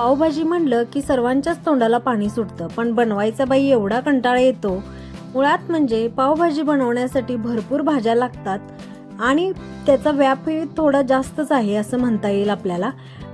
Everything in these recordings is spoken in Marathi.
पावभाजी म्हणलं की सर्वांच्याच तोंडाला पाणी सुटतं पण बनवायचा बाई एवढा कंटाळा येतो. मुळात म्हणजे पावभाजी बनवण्यासाठी भरपूर भाज्या लागतात आणि त्याचा व्यापही थोडा जास्तच आहे असं म्हणता येईल आपल्याला.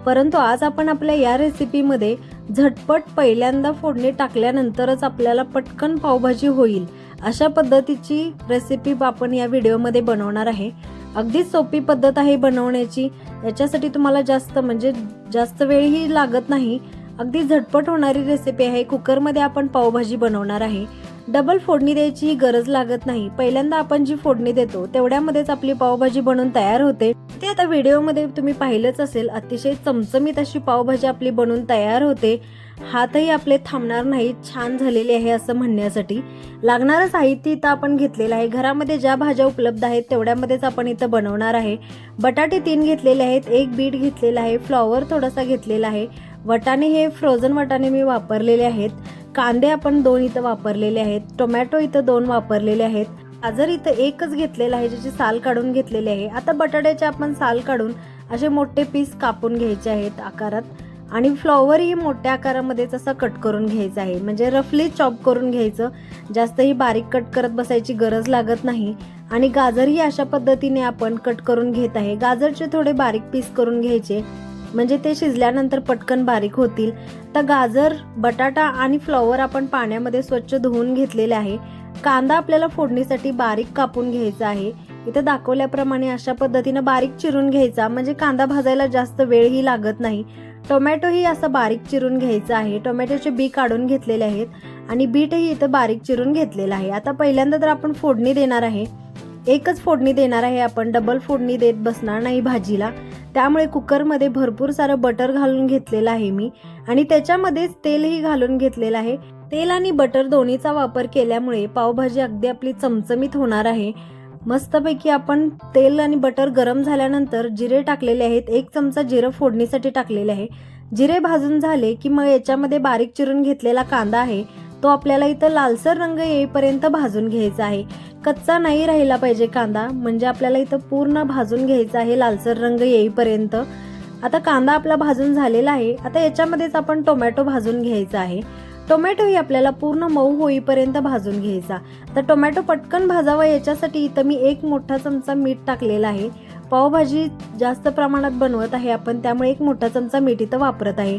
परंतु आज आपण आपल्या या रेसिपीमध्ये झटपट पहिल्यांदा फोडणी टाकल्यानंतरच आपल्याला पटकन पावभाजी होईल अशा पद्धतीची रेसिपी आपण या व्हिडिओमध्ये बनवणार आहे. अगदी सोपी पद्धत आहे बनवण्याची. याच्यासाठी तुम्हाला जास्त म्हणजे जास्त वेळही लागत नाही. अगदी झटपट होणारी रेसिपी आहे. कुकरमध्ये आपण पावभाजी बनवणार आहे. डबल फोडणी द्यायची गरज लागत नाही. पहिल्यांदा आपण जी फोडणी देतो तेवढ्यामध्येच आपली पावभाजी बनवून तयार होते. ते आता व्हिडिओमध्ये तुम्ही पाहिलंच असेल. अतिशय चमचमीत अशी पावभाजी आपली बनवून तयार होते. हातही आपले थांबणार नाहीत छान झालेले आहे असं म्हणण्यासाठी. लागणारं साहित्य इथं आपण घेतलेलं आहे. घरामध्ये ज्या भाज्या उपलब्ध आहेत तेवढ्यामध्येच आपण इथं बनवणार आहे. बटाटे तीन घेतलेले आहेत एक बीट घेतलेला आहे फ्लॉवर थोडासा घेतलेला आहे. वटाणे हे फ्रोझन वटाणे मी वापरलेले आहेत. कांदे आपण दोन इथं वापरलेले आहेत. टोमॅटो इथं दोन वापरलेले आहेत. गाजर इथं एकच घेतलेलं आहे ज्याची साल काढून घेतलेली आहे. आता बटाट्याचे आपण साल काढून असे मोठे पीस कापून घ्यायचे आहेत आकारात. आणि फ्लॉवरही मोठ्या आकारामध्येच तसा कट करून घ्यायचा आहे. म्हणजे रफली चॉप करून घ्यायचं. जास्तही बारीक कट करत बसायची गरज लागत नाही. आणि गाजरही अशा पद्धतीने आपण कट करून घेत आहे. गाजरचे थोडे बारीक पीस करून घ्यायचे. म्हणजे ते शिजल्यानंतर पटकन बारीक होतील. तर गाजर बटाटा आणि फ्लॉवर आपण पाण्यामध्ये स्वच्छ धुवून घेतलेले आहे. कांदा आपल्याला फोडणीसाठी बारीक कापून घ्यायचा आहे. इथं दाखवल्याप्रमाणे अशा पद्धतीनं बारीक चिरून घ्यायचा. म्हणजे कांदा भाजायला जास्त वेळही लागत नाही. टोमॅटोही असं बारीक चिरून घ्यायचं आहे. टोमॅटोचे बी काढून घेतलेले आहेत आणि बीटही इथं बारीक चिरून घेतलेलं आहे. आता पहिल्यांदा तर आपण फोडणी देणार आहे. एकच फोडणी देणार आहे आपण. डबल फोडणी देत बसणार नाही भाजीला. त्यामुळे कुकरमध्ये भरपूर सारं बटर घालून घेतलेलं आहे मी. आणि त्याच्यामध्येच तेलही घालून घेतलेलं आहे. तेल आणि बटर दोन्हीचा वापर केल्यामुळे पावभाजी अगदी आपली चमचमीत होणार आहे. मस्तपैकी आपण तेल आणि बटर गरम झाल्यानंतर जिरे टाकलेले आहेत. एक चमचा जिरं फोडणीसाठी टाकलेले आहे. जिरे भाजून झाले की मग याच्यामध्ये बारीक चिरून घेतलेला कांदा आहे. तो आपल्याला इथं लालसर रंग येईपर्यंत भाजून घ्यायचा आहे. कच्चा नाही राहिला पाहिजे कांदा म्हणजे आपल्याला इथं पूर्ण भाजून घ्यायचा आहे लालसर रंग येईपर्यंत. आता कांदा आपला भाजून झालेला आहे. आता याच्यामध्येच आपण टोमॅटो भाजून घ्यायचा आहे. टोमॅटोही आपल्याला पूर्ण मऊ होईपर्यंत भाजून घ्यायचा. तर टोमॅटो पटकन भाजावा याच्यासाठी इथं मी एक मोठा चमचा मीठ टाकलेला आहे. पावभाजी जास्त प्रमाणात बनवत आहे आपण त्यामुळे एक मोठा चमचा मीठ इथं वापरत आहे.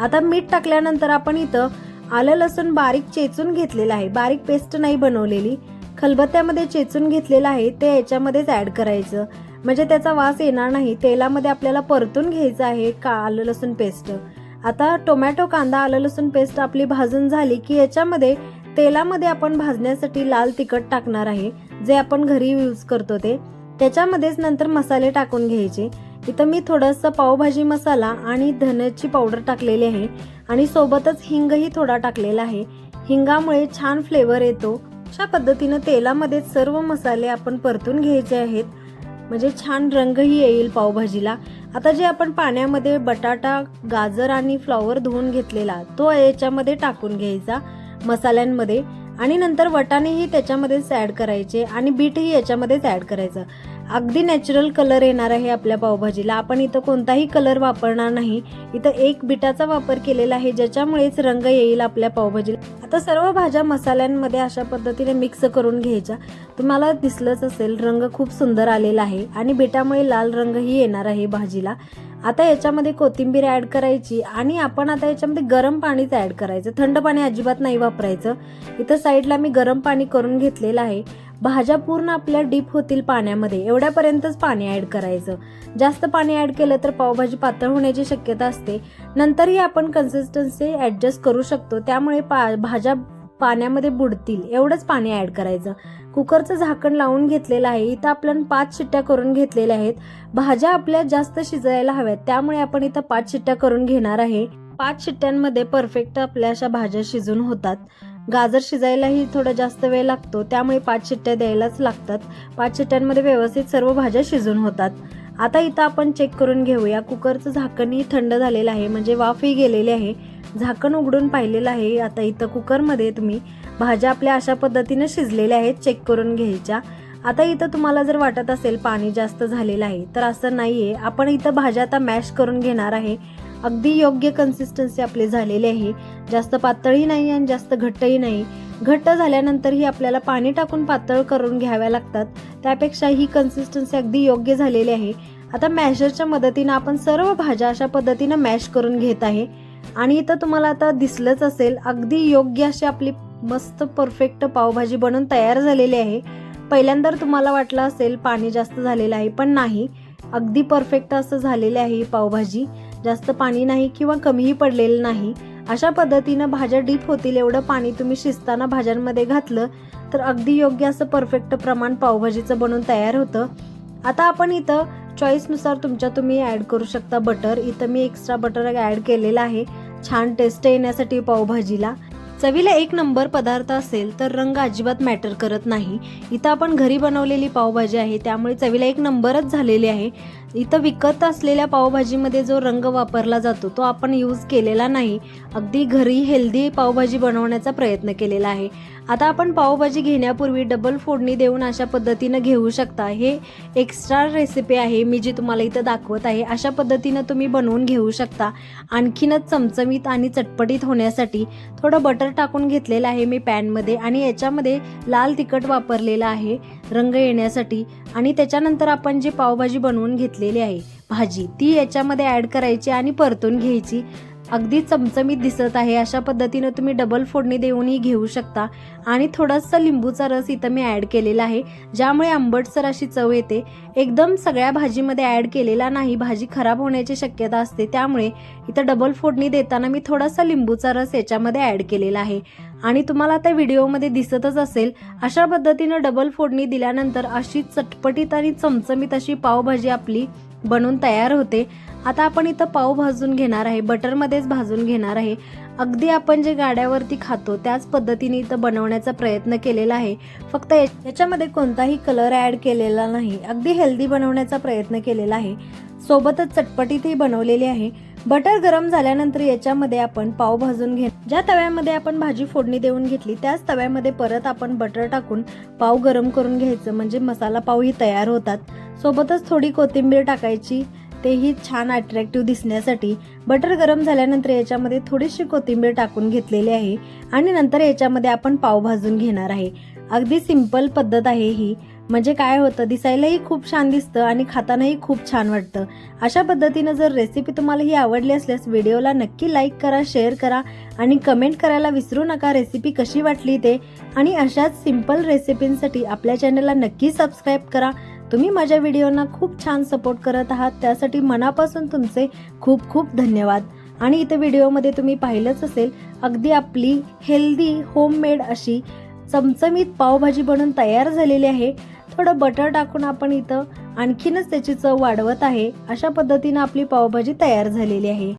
आता मीठ टाकल्यानंतर आपण इथं आलं लसूण बारीक चेचून घेतलेलं आहे. बारीक पेस्ट नाही बनवलेली. खलबत्त्यामध्ये चेचून घेतलेलं आहे ते याच्यामध्येच ॲड करायचं. म्हणजे त्याचा वास येणार नाही. तेलामध्ये आपल्याला परतून घ्यायचं आहे का आलं लसूण पेस्ट. आता टोमॅटो कांदा आलं लसूण पेस्ट आपली भाजून झाली की याच्यामध्ये तेलामध्ये आपण भाजण्यासाठी लाल तिखट टाकणार आहे जे आपण घरी यूज करतो ते. त्याच्यामध्येच नंतर मसाले टाकून घ्यायचे. इथं मी थोडंसं पावभाजी मसाला आणि धन्याची पावडर टाकलेली आहे आणि सोबतच हिंगही थोडा टाकलेला आहे. हिंगामुळे छान फ्लेवर येतो. अशा पद्धतीनं तेलामध्ये सर्व मसाले आपण परतून घ्यायचे आहेत. म्हणजे छान रंगही येईल पावभाजीला. आता जे आपण पाण्यामध्ये बटाटा गाजर आणि फ्लॉवर धुवून घेतलेला तो याच्यामध्ये टाकून घ्यायचा. मसाल्यांमध्ये. आणि नंतर वटाणेही त्याच्यामध्येच ॲड करायचे आणि बीटही याच्यामध्येच ॲड करायचं. अगदी नॅचरल कलर येणार आहे आपल्या पावभाजीला. आपण इथं कोणताही कलर वापरणार नाही. इथं एक बिटाचा वापर केलेला आहे ज्याच्यामुळेच रंग येईल आपल्या पावभाजीला. आता सर्व भाज्या मसाल्यांमध्ये अशा पद्धतीने मिक्स करून घ्यायच्या. तुम्हाला दिसलंच असेल रंग खूप सुंदर आलेला आहे आणि बिटामुळे लाल रंगही येणार आहे भाजीला. आता याच्यामध्ये कोथिंबीर ॲड करायची आणि आपण आता याच्यामध्ये गरम पाणीच ॲड करायचं. थंड पाणी अजिबात नाही वापरायचं. इथं साईडला मी गरम पाणी करून घेतलेलं आहे. भाज्या पूर्ण आपल्या डीप होतील पाण्यामध्ये. एवढ्यापर्यंतच पाणी ॲड करायचं. जास्त पाणी ॲड केलं तर पावभाजी पातळ होण्याची शक्यता असते. नंतरही आपण कन्सिस्टन्सी ॲडजस्ट करू शकतो. त्यामुळे पा भाज्या पाण्यामध्ये बुडतील. एवढंच पाणी ॲड करायचं. कुकरचं झाकण लावून घेतलेलं आहे. इथं आपण पाच शिट्ट्या करून घेतलेल्या आहेत. भाज्या आपल्या जास्त शिजायला हव्यात. त्यामुळे आपण इथं पाच शिट्ट्या करून घेणार आहे. पाच शिट्ट्यांमध्ये परफेक्ट आपल्या अशा भाज्या शिजून होतात. गाजर शिजायलाही थोडा जास्त वेळ लागतो. त्यामुळे पाच शिट्ट्या द्यायलाच लागतात. पाच शिट्ट्यांमध्ये व्यवस्थित सर्व भाज्या शिजून होतात. आता इथं आपण चेक करून घेऊया. कुकरचं झाकणही थंड झालेलं आहे. म्हणजे वाफही गेलेली आहे. झाकण उघडून पाहिलेलं आहे. आता इथं कुकरमध्ये तुम्ही भाज्या आपल्या अशा पद्धतीने शिजलेल्या आहेत चेक करून घ्यायच्या. आता इथं तुम्हाला जर वाटत असेल पाणी जास्त झालेलं आहे तर असं नाही आहे आपण इथं भाज्या आता मॅश करून घेणार आहे. अगदी योग्य कन्सिस्टन्सी आपली झालेली आहे. जास्त पातळही नाही आणि जास्त घट्टही नाही. घट्ट झाल्यानंतरही आपल्याला पाणी टाकून पातळ करून घ्याव्या लागतात. त्यापेक्षा ही कन्सिस्टन्सी अगदी योग्य झालेली आहे. आता मॅशरच्या मदतीनं आपण सर्व भाज्या अशा पद्धतीनं मॅश करून घेत आहे. आणि इथं तुम्हाला आता दिसलंच असेल अगदी योग्य अशी आपली मस्त परफेक्ट पावभाजी बनवून तयार झालेली आहे. पहिल्यांदा तुम्हाला वाटलं असेल पाणी जास्त झालेलं आहे पण नाही. अगदी परफेक्ट असं झालेलं आहे ही पावभाजी. जास्त पाणी नाही किंवा कमीही पडलेलं नाही. अशा पद्धतीनं भाज्या डीप होतील एवढं पाणी तुम्ही शिजताना भाज्यांमध्ये घातलं तर अगदी योग्य असं परफेक्ट प्रमाण पावभाजीचं बनवून तयार होतं. आता आपण इथं चॉईसनुसार तुमच्या तुम्ही ॲड करू शकता बटर. इथं मी एक्स्ट्रा बटर ॲड केलेलं आहे. छान टेस्ट येण्यासाठी पावभाजीला. चवीला एक नंबर पदार्थ असेल तर रंग अजिबात मॅटर करत नाही. इथं आपण घरी बनवलेली पावभाजी आहे त्यामुळे चवीला एक नंबरच झालेली आहे. इथं विकत असलेल्या पावभाजीमध्ये जो रंग वापरला जातो तो आपण यूज केलेला नाही. अगदी घरी हेल्दी पावभाजी बनवण्याचा प्रयत्न केलेला आहे. आता आपण पावभाजी घेण्यापूर्वी डबल फोडणी देऊन अशा पद्धतीनं घेऊ शकता. हे एक्स्ट्रा रेसिपी आहे मी जी तुम्हाला इथं दाखवत आहे अशा पद्धतीनं तुम्ही बनवून घेऊ शकता. आणखीनच चमचमीत आणि चटपटीत होण्यासाठी थोडं बटर टाकून घेतलेलं आहे मी पॅनमध्ये आणि याच्यामध्ये लाल तिखट वापरलेलं आहे रंग येण्यासाठी. आणि त्याच्यानंतर आपण जी पावभाजी बनवून घेतलेली आहे. भाजी ती याच्यामध्ये ॲड करायची आणि परतून घ्यायची. अगदी चमचमीत दिसत आहे. अशा पद्धतीनं तुम्ही डबल फोडणी देऊनही घेऊ शकता. आणि थोडासा लिंबूचा रस इथं मी ॲड केलेला आहे. ज्यामुळे आंबटसर अशी चव येते. एकदम सगळ्या भाजीमध्ये ॲड केलेला नाही. भाजी खराब होण्याची शक्यता असते. त्यामुळे इथं डबल फोडणी देताना मी थोडासा लिंबूचा रस याच्यामध्ये ॲड केलेला आहे. आणि तुम्हाला त्या व्हिडिओमध्ये दिसतच असेल अशा पद्धतीनं डबल फोडणी दिल्यानंतर अशी चटपटीत आणि चमचमीत अशी पावभाजी आपली बनवून तयार होते. आता आपण इथं पाव भाजून घेणार आहे बटरमध्येच भाजून घेणार आहे. अगदी आपण जे गाड्यावरती खातो त्याच पद्धतीने इथं बनवण्याचा प्रयत्न केलेला आहे. फक्त या- याच्यामध्ये कोणताही कलर ॲड केलेला नाही. अगदी हेल्दी बनवण्याचा प्रयत्न केलेला आहे. सोबतच चटपटीतही बनवलेली आहे. बटर गरम झाल्यानंतर याच्यामध्ये आपण पाव भाजून घे ज्या तव्यामध्ये आपण भाजी फोडणी देऊन घेतली त्याच तव्यामध्ये परत आपण बटर टाकून पाव गरम करून घ्यायचं. म्हणजे मसाला पावही तयार होतात. सोबतच थोडी कोथिंबीर टाकायची. तेही छान अट्रॅक्टिव्ह दिसण्यासाठी बटर गरम झाल्यानंतर याच्यामध्ये थोडीशी कोथिंबीर टाकून घेतलेली आहे. आणि नंतर याच्यामध्ये आपण पाव भाजून घेणार आहे. अगदी सिंपल पद्धत आहे ही. म्हणजे काय होतं दिसायलाही खूप छान दिसतं आणि खातानाही खूप छान वाटतं. अशा पद्धतीनं जर रेसिपी तुम्हाला ही आवडली असल्यास व्हिडिओला नक्की लाईक करा शेअर करा आणि कमेंट करायला विसरू नका रेसिपी कशी वाटली ते. आणि अशाच सिंपल रेसिपींसाठी आपल्या चॅनलला नक्की सबस्क्राईब करा. तुम्ही माझ्या व्हिडिओना खूप छान सपोर्ट करत आहात. त्यासाठी मनापासून तुमचे खूप खूप धन्यवाद. आणि इथे व्हिडिओमध्ये तुम्ही पाहिलंच असेल अगदी आपली हेल्दी होममेड अशी चमचमीत पावभाजी बनून तयार झालेली आहे. थोडं बटर टाकून आपण इथं आणखीनच त्याची चव वाढवत आहे. अशा पद्धतीनं आपली पावभाजी तयार झालेली आहे.